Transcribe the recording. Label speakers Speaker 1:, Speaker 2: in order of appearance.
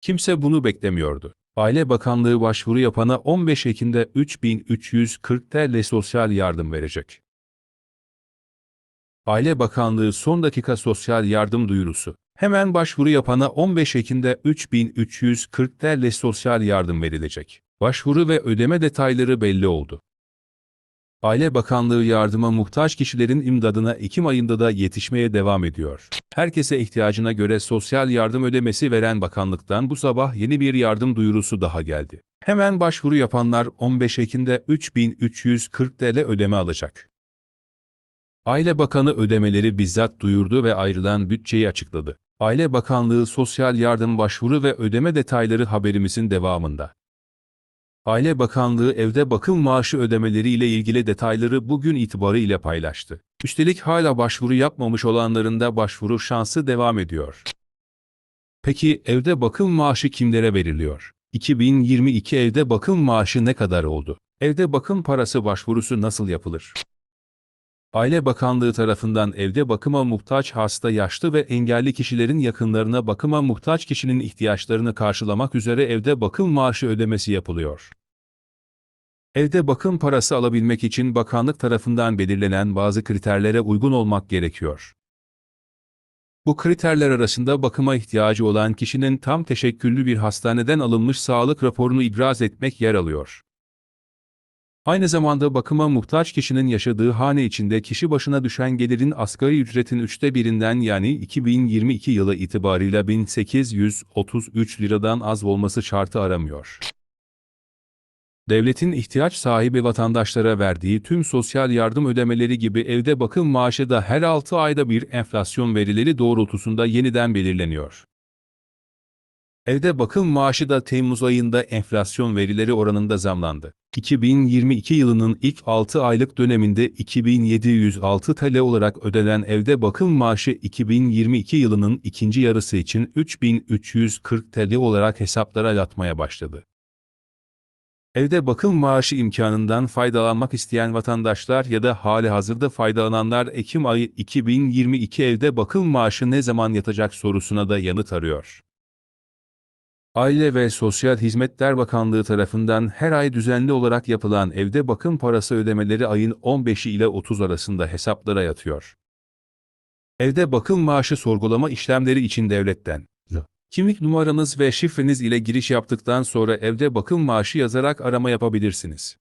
Speaker 1: Kimse bunu beklemiyordu. Aile Bakanlığı başvuru yapana 15 Ekim'de 3340 TL sosyal yardım verecek. Aile Bakanlığı son dakika sosyal yardım duyurusu. Hemen başvuru yapana 15 Ekim'de 3340 TL sosyal yardım verilecek. Başvuru ve ödeme detayları belli oldu. Aile Bakanlığı yardıma muhtaç kişilerin imdadına Ekim ayında da yetişmeye devam ediyor. Herkese ihtiyacına göre sosyal yardım ödemesi veren bakanlıktan bu sabah yeni bir yardım duyurusu daha geldi. Hemen başvuru yapanlar 15 Ekim'de 3340 TL ödeme alacak. Aile Bakanı ödemeleri bizzat duyurdu ve ayrılan bütçeyi açıkladı. Aile Bakanlığı Sosyal Yardım Başvuru ve Ödeme Detayları haberimizin devamında. Aile Bakanlığı evde bakım maaşı ödemeleri ile ilgili detayları bugün itibarıyla paylaştı. Üstelik hala başvuru yapmamış olanların da başvuru şansı devam ediyor. Peki evde bakım maaşı kimlere veriliyor? 2022 evde bakım maaşı ne kadar oldu? Evde bakım parası başvurusu nasıl yapılır? Aile Bakanlığı tarafından evde bakıma muhtaç hasta, yaşlı ve engelli kişilerin yakınlarına bakıma muhtaç kişinin ihtiyaçlarını karşılamak üzere evde bakım maaşı ödemesi yapılıyor. Evde bakım parası alabilmek için bakanlık tarafından belirlenen bazı kriterlere uygun olmak gerekiyor. Bu kriterler arasında bakıma ihtiyacı olan kişinin tam teşekküllü bir hastaneden alınmış sağlık raporunu ibraz etmek yer alıyor. Aynı zamanda bakıma muhtaç kişinin yaşadığı hane içinde kişi başına düşen gelirin asgari ücretin üçte birinden yani 2022 yılı itibarıyla 1833 liradan az olması şartı aramıyor. Devletin ihtiyaç sahibi vatandaşlara verdiği tüm sosyal yardım ödemeleri gibi evde bakım maaşı da her 6 ayda bir enflasyon verileri doğrultusunda yeniden belirleniyor. Evde bakım maaşı da Temmuz ayında enflasyon verileri oranında zamlandı. 2022 yılının ilk 6 aylık döneminde 2706 TL olarak ödenen evde bakım maaşı 2022 yılının ikinci yarısı için 3340 TL olarak hesaplara yatmaya başladı. Evde bakım maaşı imkanından faydalanmak isteyen vatandaşlar ya da hali hazırda faydalananlar Ekim ayı 2022 evde bakım maaşı ne zaman yatacak sorusuna da yanıt arıyor. Aile ve Sosyal Hizmetler Bakanlığı tarafından her ay düzenli olarak yapılan evde bakım parası ödemeleri ayın 15'i ile 30 arasında hesaplara yatıyor. Evde bakım maaşı sorgulama işlemleri için devletten Kimlik numaranız ve şifreniz ile giriş yaptıktan sonra evde bakım maaşı yazarak arama yapabilirsiniz.